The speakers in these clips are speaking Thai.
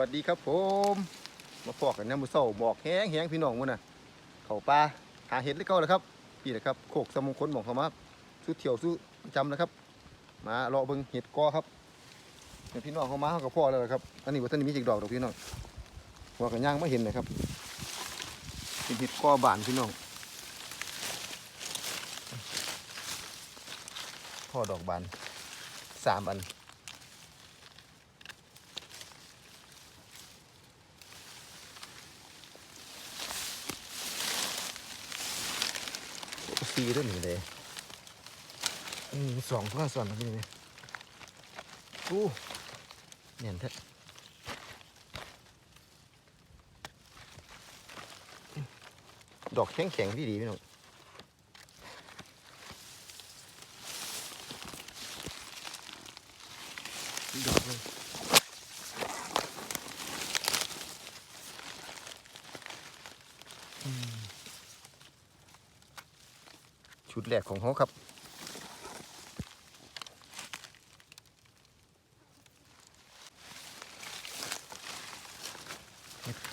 วัสดีครับผม มาพอกกันนะมือเศร้าบอกแห้งแห้งพี่น้องมื้อน่ะ เขาปลาหาเห็ดเลยเก่าเลยครับพี่นะครับโคกสมงคลหมองเขามาสู้เที่ยวสู้จำนะครับ มารอเบิ่งเห็ดกอครับเดี๋ยวพี่น้องเขามาเขาก็พ่อแล้วล่ะครับอันนี้ว่าท่านมีจิกดอกดอกพี่น้องว่ากันย่างไม่เห็นเลยครับเป็นเห็ดกอบานพี่น้องพ่อดอกบานสามอัน ซีด้วยหนึ่งเลยอืมสองเพื่อส่วนนะพี่นี่อู้เนียนแท้ดอกแข็งแข็งดีดีพี่น้องดอกเลย ชุดแรกของเขาครับ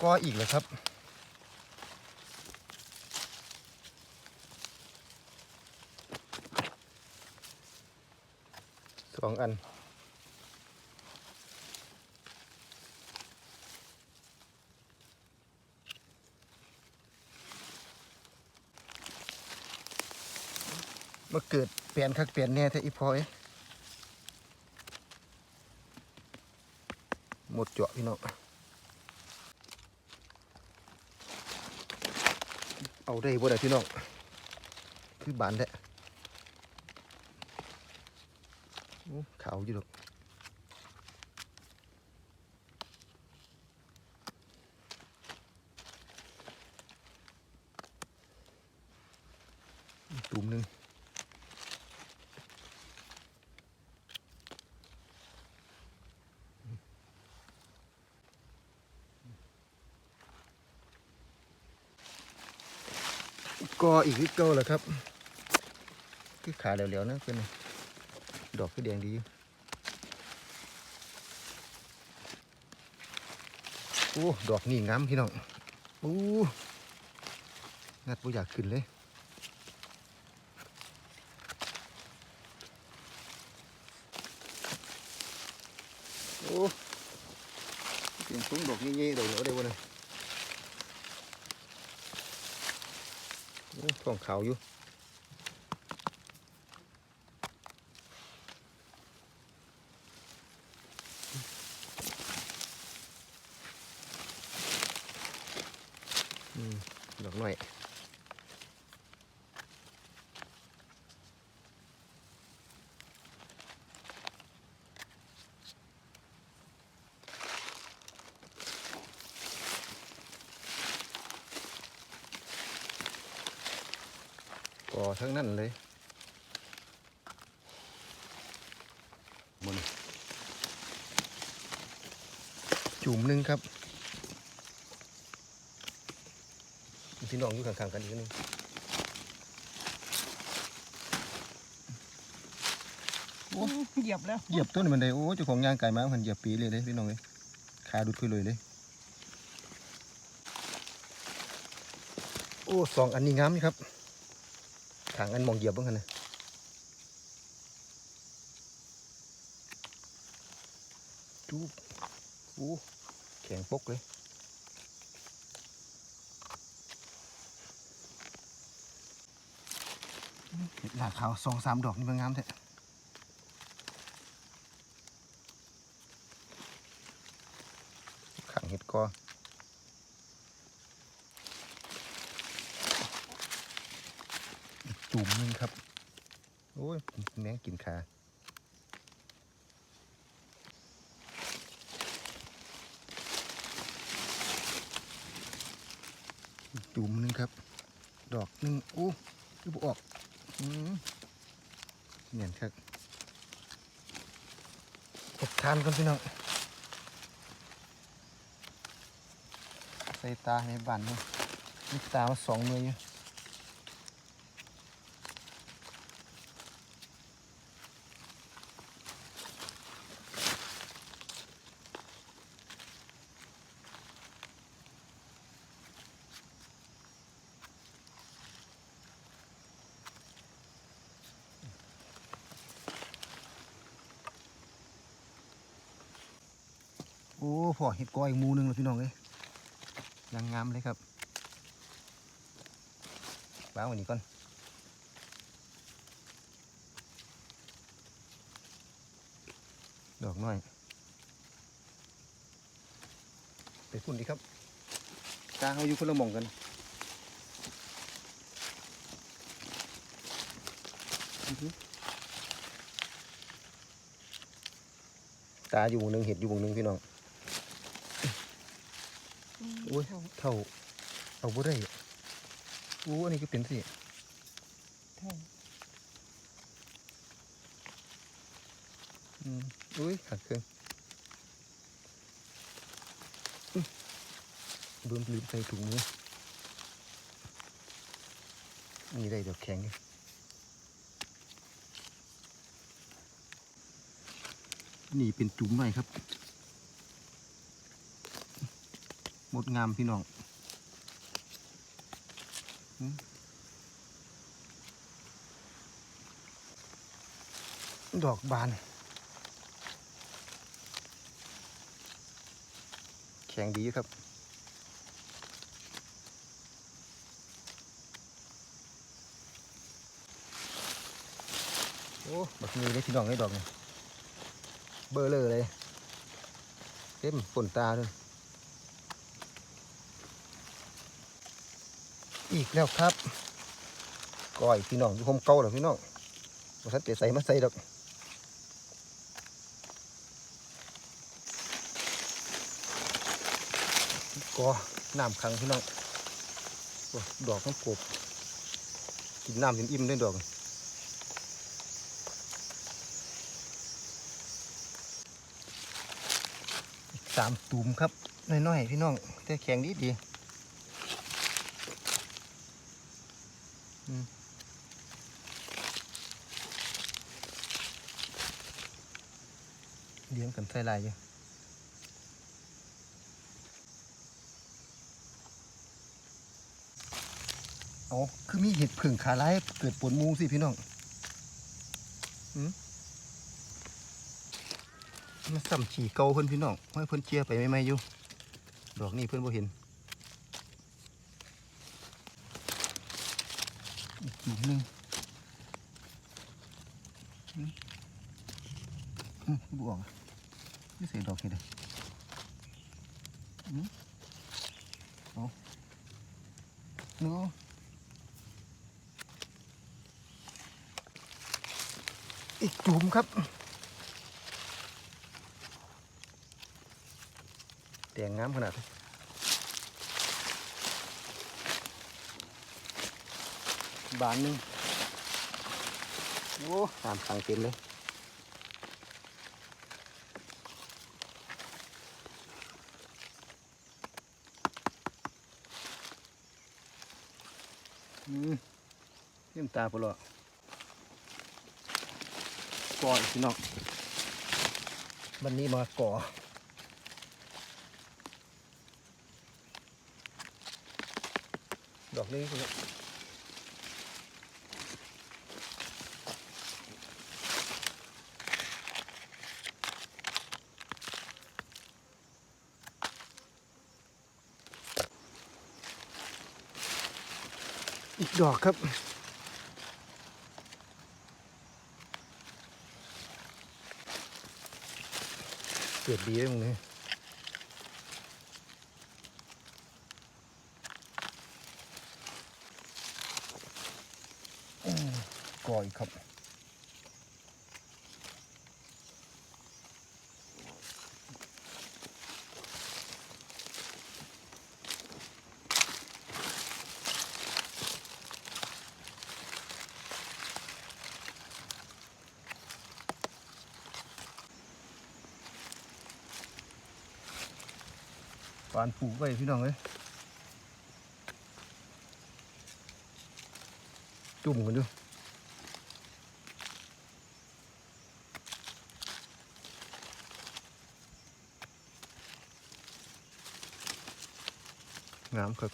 ก็อีกแล้วครับสองอัน เกิดเปลี่ยนคักเปลี่ยนแน่แท้อีพอยหมดเจาะพี่น้องเอาได้บ่ได้พี่น้องคือบานแท้ขาวอยู่ดอกตุ่มหนึ่ง ก็อีกนิดเก้าแหละครับ คือขาเหลวๆนะเป็นไงดอกคือแดงดีอยู่โอ้ดอกนี่งามพี่น้องโอ้งัดบ่อยากขึ้นเลยโอ้เสียงสูงดอกนี่ๆดอกเหลวได้บ่เนี่ย โอ้ ท้องเขาอยู่ดอกหน่อย ก่อทั้งนั้นเลยมันจุ่มหนึงครับพี่น้องอยู่ข้างๆกันอีกนึงโอ้เหยียบแล้ว เหยียบต้นมันได้โอ้เจ้าของยางไก่มามันเหยียบปีเลยเลยพี่น้องเลยขาดุดขึ้นเลยเลย โอ้สองอันนี้งามนี่ครับ ขางอันมองเหยียบบ้างกันนะจูบโอ้แข็งปกเลยเห็ดหลาขาวสองสามดอกนี่มันงามแท้ขังเห็ดกอ จุ่มหนึงครับ โอ้ยแมง กินขาจุ่มหนึงครับ ดอกหนึ่งโอ้ยบออกอืมเนียนครับกดทานกันพี่น้องใส่ตาในบ้านนี่ตามาสองมืออยู่ อ้พอเห็ดกออีกมูนึงแล้วพี่น้องเอ้ยยังงามเลยครับวางไว้นี่ก่อนดอกน้อยไปพุ่นดีครับตาเขาอยู่คนละมองกันตาอยู่วงหนึ่งเห็ดอยู่วงหนึ่งพี่น้อง เท่าเอาบ่ได้โอ้อันนี้ก็เป็นสิเท่าอืมอุ้ยขาดเครื่องอื้อเบิ่มลืมใส่ถุงมือนี่ได้ดอกแข็งอยู่นี่เป็นจุ๋มหน่อยครับหมดงามพี่น้องอืม ดอกบาน แข็งดีครับ โอ้บักมีเลยพี่น้องให้ดอกนี่เบอร์เลยเลยเต็มฝนตาเลย อีกแล้วครับก้อยพี่น้องอยู่ผมเก่าหรอพี่น้องบ่ทันเตะใส่มาใส่ดอกก็น้ำขังพี่น้องดอกน้ำกบกินน้ำจนอิ่มด้วยดอกอีกสามตุ่มครับน้อยๆพี่น้องแต่แข็งดีดีอืม เลี้ยงกันใส่ลายอยู่เอาคือมีเห็ดผึ่งขาร้ายเกิดปวดมูสิพี่น้องหืมมาซ้ำฉี่เกาเพิ่นพี่น้องให้เพิ่นเจียไปไม่ไม่อยู่ ดอกนี้เพิ่นบ่เห็น อีกหนึ่งหืมอืมบวกนี่ใส่ดอกเห็ดเลยอืมเอาเนาะอีกจุ่มครับแต่งงามขนาดนี้ บานหนึ่งโอ้ตามสั่งเต็มเลยอืมเต็มตาปลอก่อนพี่น้องวันนี้มาก่อดอกนี้ อีกดอกครับ เกิดดีเลยมึงเนี่ยก่ออีกครับ ปานปลูกไว้พี่น้องเอ้ยจุ่มกันดูงามครับ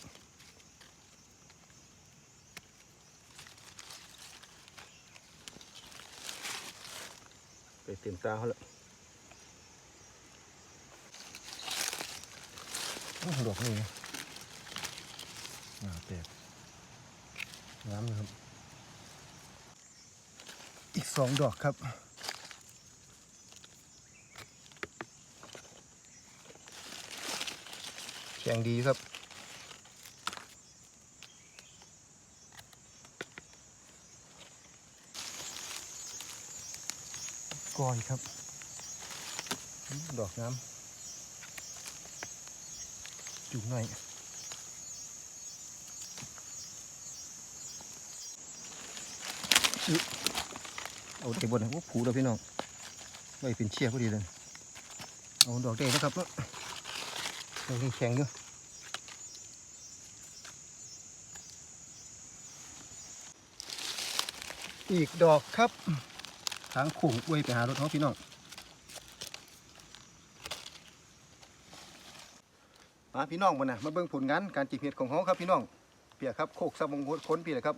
ไปเต็มตาเขาแล้ว อื้อ ดอกนี่งาแตกงามนะครับ อีกสองดอกครับแข็งดีครับกอยครับ ดอกน้ำ จุกหน่อยเอาได้บนนะว่าผูแล้วพี่น้องไว้เป็นเชี่ยพอดีเลยเอาดอกเด้นะครับเนาะดอกนี้แข็งอยู่อีกดอกครับทางขุ่งอวยไปหารถเขาพี่น้อง มาพี่น้องบนนะมาเบิ่งผลงานการจีบเห็ดของเขาครับพี่น้องเปียครับโคกสมงค้นพี่นะครับ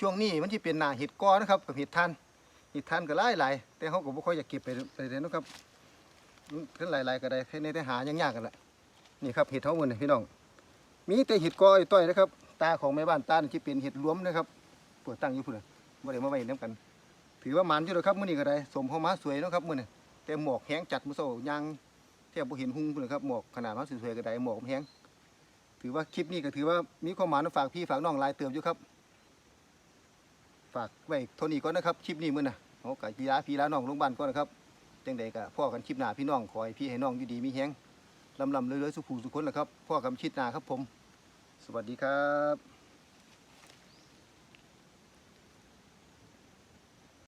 ช่วงนี้มันจะเป็นหนาเห็ดก้อนนะครับกับเห็ดทานเห็ดทานก็หลายหลายแต่เขาก็บ่ค่อยอยากเก็บไปไปเลยนะครับขึ้นหลายๆก็ได้ให้ในได้หายังยากกันแหละนี่ครับเห็ดเขามดเลยพี่น้อง มีแต่เห็ดกอไอ้ต้อยนะครับ ตาของแม่บ้านตานี่ที่เป็นเห็ดรวมนะครับเปิดตั้งอยู่พุ่นน่ะบ่ได้มาไว้น้ำกัน ถือว่ามันอยู่แล้วครับมื้อนี้ก็ได้สมเข้ามาสวยนะครับมื้อนี้แต่หมอกแห้งจัดมื้อเช้ายาง แทบบ่เห็นหุ่งพุ่นเลยครับหมอกขนาดมาสวยๆก็ได้หมอกมันแห้งถือว่าคลิปนี้ก็ถือว่ามีความหมายฝากพี่ฝากน้องลายเติมอยู่ครับ ฝากไว้เท่านี้ก่อนนะครับคลิปนี้มื้อน่ะเอาก็พี่ลาพี่ลาน้องลงบ้านก่อนนะครับจังใดก็พ่อกันคลิปหน้าพี่น้องขอให้พี่ให้น้องอยู่ดีมีแฮงลำลำเรื่อยๆสุขูสุขคนแหะครับพ่อกันคลิปหนาครับผม สวัสดีครับ